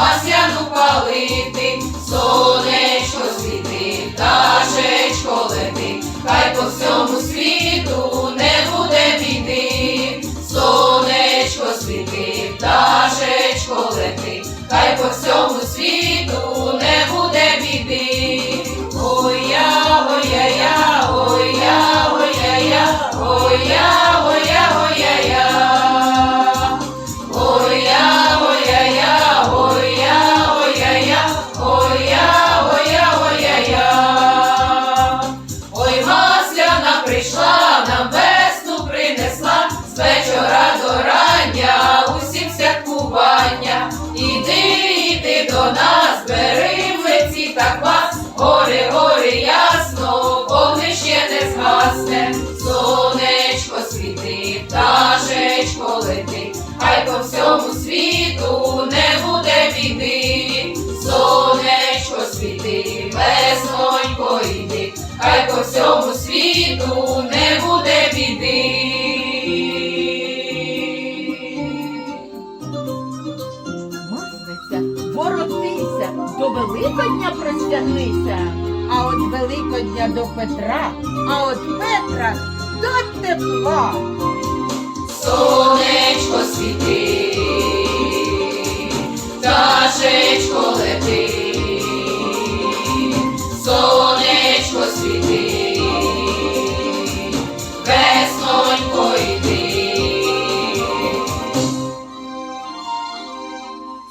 масляну палити, сонечко світи, пташечко лети, хай по всьому світу не буде війни, сонечко світи, пташечко лети, хай по всьому вечора зорання, усім святкування. Іди, іди до нас, бери в лиці та квас, гори, гори ясно, вогнище не згасне, сонечко світи, пташечко лети, хай по всьому світу не буде біди, до Великодня простягнися. А от Великодня до Петра, а от Петра до тепла. Сонечко світи, пташечко лети, сонечко світи, веснонько йди.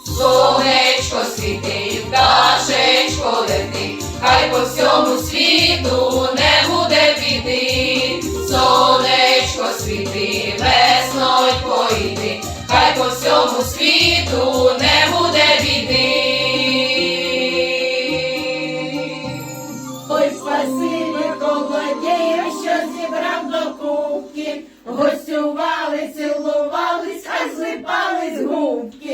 Сонечко світи, сонечко хай по всьому світу не буде біди, сонечко світи, весной поїди, хай по всьому світу не буде біди. Ой, спасибі колодію, що зібрав до кубки, гостювали, цілувались, а злипались губки.